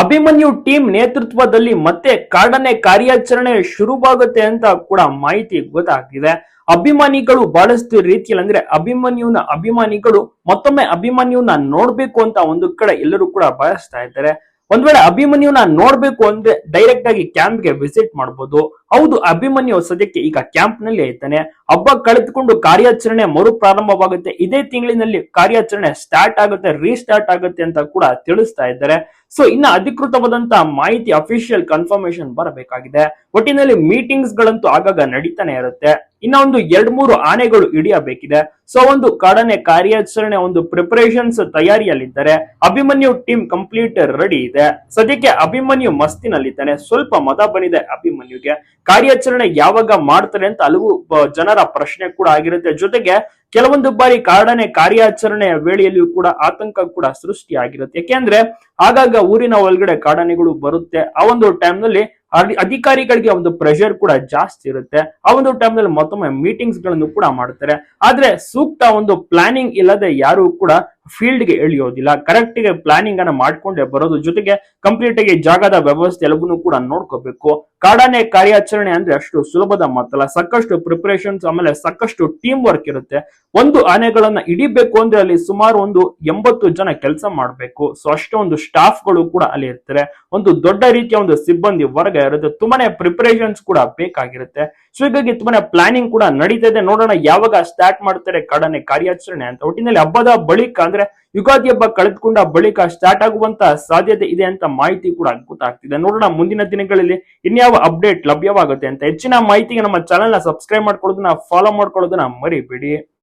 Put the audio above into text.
Abhimanyu team ನೇತೃತ್ವದಲ್ಲಿ ಮತ್ತೆ ಕಾಡನೆ ಕಾರ್ಯಾಚರಣೆ ಶುರುವಾಗುತ್ತೆ ಅಂತ ಕೂಡ ಮಾಹಿತಿ ಗೊತ್ತಾಗ್ತಿದೆ. ಅಭಿಮಾನಿಗಳು ಬಹಳಷ್ಟು ರೀತಿಯಲ್ಲಿ ಅಂದ್ರೆ ಅಭಿಮನ್ಯುನ ಅಭಿಮಾನಿಗಳು ಮತ್ತೊಮ್ಮೆ ಅಭಿಮನ್ಯುನ ನೋಡ್ಬೇಕು ಅಂತ ಒಂದು ಕಡೆ ಎಲ್ಲರೂ ಕೂಡ ಬಯಸ್ತಾ ಇದ್ದಾರೆ. ಒಂದ್ ವೇಳೆ ಅಭಿಮನ್ಯುನ ನೋಡ್ಬೇಕು ಅಂದ್ರೆ ಡೈರೆಕ್ಟ್ ಆಗಿ ಕ್ಯಾಂಪ್ಗೆ ವಿಸಿಟ್ ಮಾಡಬಹುದು ಹೌದು, ಅಭಿಮನ್ಯು ಸದ್ಯಕ್ಕೆ ಈಗ ಕ್ಯಾಂಪ್ನಲ್ಲಿ ಐತಾನೆ ಹಬ್ಬ ಕಳೆದುಕೊಂಡು ಕಾರ್ಯಾಚರಣೆ ಮರು ಪ್ರಾರಂಭವಾಗುತ್ತೆ. ಇದೇ ತಿಂಗಳಿನಲ್ಲಿ ಕಾರ್ಯಾಚರಣೆ ಸ್ಟಾರ್ಟ್ ಆಗುತ್ತೆ ರೀಸ್ಟಾರ್ಟ್ ಆಗುತ್ತೆ ಅಂತ ಕೂಡ ತಿಳಿಸ್ತಾ ಇದ್ದಾರೆ. ಸೊ ಇನ್ನ ಅಧಿಕೃತವಾದಂತಹ ಮಾಹಿತಿ ಅಫಿಷಿಯಲ್ ಕನ್ಫರ್ಮೇಶನ್ ಬರಬೇಕಾಗಿದೆ. ಒಟ್ಟಿನಲ್ಲಿ ಮೀಟಿಂಗ್ಸ್ ಗಳಂತೂ ಆಗಾಗ ನಡೀತಾನೆ ಇರುತ್ತೆ. ಇನ್ನ ಒಂದು ಎರಡ್ ಮೂರು ಆನೆಗಳು ಹಿಡಿಯಬೇಕಿದೆ. ಸೊ ಒಂದು ಕಾಡನೆ ಕಾರ್ಯಾಚರಣೆ, ಒಂದು ಪ್ರಿಪರೇಷನ್ಸ್ ತಯಾರಿಯಲ್ಲಿದ್ದಾರೆ ಅಭಿಮನ್ಯು ಟೀಮ್ ಕಂಪ್ಲೀಟ್ ರೆಡಿ ಇದೆ. ಸದ್ಯಕ್ಕೆ ಅಭಿಮನ್ಯು ಮಸ್ತಿನಲ್ಲಿದ್ದಾನೆ. ಸ್ವಲ್ಪ ಮತ ಬಂದಿದೆ ಅಭಿಮನ್ಯುಗೆ. ಕಾರ್ಯಾಚರಣೆ ಯಾವಾಗ ಮಾಡ್ತಾರೆ ಅಂತ ಹಲವು ಜನರ ಪ್ರಶ್ನೆ ಕೂಡ ಆಗಿರುತ್ತೆ. ಜೊತೆಗೆ ಕೆಲವೊಂದು ಬಾರಿ ಕಾಡನೆ ಕಾರ್ಯಾಚರಣೆಯ ವೇಳೆಯಲ್ಲಿಯೂ ಕೂಡ ಆತಂಕ ಕೂಡ ಸೃಷ್ಟಿಯಾಗಿರುತ್ತೆ. ಯಾಕೆಂದ್ರೆ, ಆಗಾಗ ಊರಿನ ಒಳಗಡೆ ಕಾಡನೆಗಳು ಬರುತ್ತೆ. ಆ ಒಂದು ಟೈಮ್ನಲ್ಲಿ ಅಧಿ- ಅಧಿಕಾರಿಗಳಿಗೆ ಒಂದು ಪ್ರೆಷರ್ ಕೂಡ ಜಾಸ್ತಿ ಇರುತ್ತೆ. ಆ ಒಂದು ಟೈಮ್ನಲ್ಲಿ ಮತ್ತೊಮ್ಮೆ ಮೀಟಿಂಗ್ಸ್ಗಳನ್ನು ಕೂಡ ಮಾಡ್ತಾರೆ. ಆದ್ರೆ ಸೂಕ್ತ ಒಂದು ಪ್ಲಾನಿಂಗ್ ಇಲ್ಲದೆ ಯಾರು ಕೂಡ ಫೀಲ್ಡ್ಗೆ ಇಳಿಯೋದಿಲ್ಲ ಕರೆಕ್ಟ್ಗೆ ಪ್ಲಾನಿಂಗ್ ಅನ್ನ ಮಾಡ್ಕೊಂಡೆ ಬರೋದು ಜೊತೆಗೆ ಕಂಪ್ಲೀಟ್ ಆಗಿ ಜಾಗದ ವ್ಯವಸ್ಥೆ ಎಲ್ಲವನ್ನೂ ಕೂಡ ನೋಡ್ಕೋಬೇಕು. ಕಾಡಾನೆ ಕಾರ್ಯಾಚರಣೆ ಅಂದ್ರೆ ಅಷ್ಟು ಸುಲಭದ ಮಾತಲ್ಲ. ಸಾಕಷ್ಟು ಪ್ರಿಪರೇಷನ್ಸ್ ಆಮೇಲೆ ಸಾಕಷ್ಟು ಟೀಮ್ ವರ್ಕ್ ಇರುತ್ತೆ. ಒಂದು ಆನೆಗಳನ್ನ ಹಿಡಿಬೇಕು ಅಂದ್ರೆ ಅಲ್ಲಿ ಸುಮಾರು ಒಂದು ಎಂಬತ್ತು ಜನ ಕೆಲಸ ಮಾಡಬೇಕು. ಸೊ ಅಷ್ಟೊಂದು ಸ್ಟಾಫ್ಗಳು ಕೂಡ ಅಲ್ಲಿ ಇರ್ತಾರೆ. ಒಂದು ದೊಡ್ಡ ರೀತಿಯ ಒಂದು ಸಿಬ್ಬಂದಿ ವರ್ಗ ಇರುತ್ತೆ. ತುಂಬಾನೇ ಪ್ರಿಪರೇಷನ್ಸ್ ಕೂಡ ಬೇಕಾಗಿರುತ್ತೆ. ಸೊ ಹೀಗಾಗಿ ತುಂಬಾನೇ ಪ್ಲಾನಿಂಗ್ ಕೂಡ ನಡೀತಾ ಇದೆ. ನೋಡೋಣ ಯಾವಾಗ ಸ್ಟಾರ್ಟ್ ಮಾಡ್ತಾರೆ ಕಾಡಾನೆ ಕಾರ್ಯಾಚರಣೆ ಅಂತ. ಒಟ್ಟಿನಲ್ಲಿ ಹಬ್ಬದ ಬಳಿಕ ಯುಗಾದಿ ಹಬ್ಬ ಕಳೆದುಕೊಂಡ ಬಳಿಕ ಸ್ಟಾರ್ಟ್ ಆಗುವಂತ ಸಾಧ್ಯತೆ ಇದೆ ಅಂತ ಮಾಹಿತಿ ಕೂಡ ಗೊತ್ತಾಗ್ತಿದೆ. ನೋಡೋಣ, ಮುಂದಿನ ದಿನಗಳಲ್ಲಿ ಇನ್ಯಾವ ಅಪ್ಡೇಟ್ ಲಭ್ಯವಾಗುತ್ತೆ ಅಂತ. ಹೆಚ್ಚಿನ ಮಾಹಿತಿಗೆ ನಮ್ಮ ಚಾನೆಲ್ನ ಸಬ್ಸ್ಕ್ರೈಬ್ ಮಾಡ್ಕೊಳ್ಳೋದನ್ನ ಫಾಲೋ ಮಾಡ್ಕೊಳ್ಳೋದನ್ನ ಮರಿಬೇಡಿ.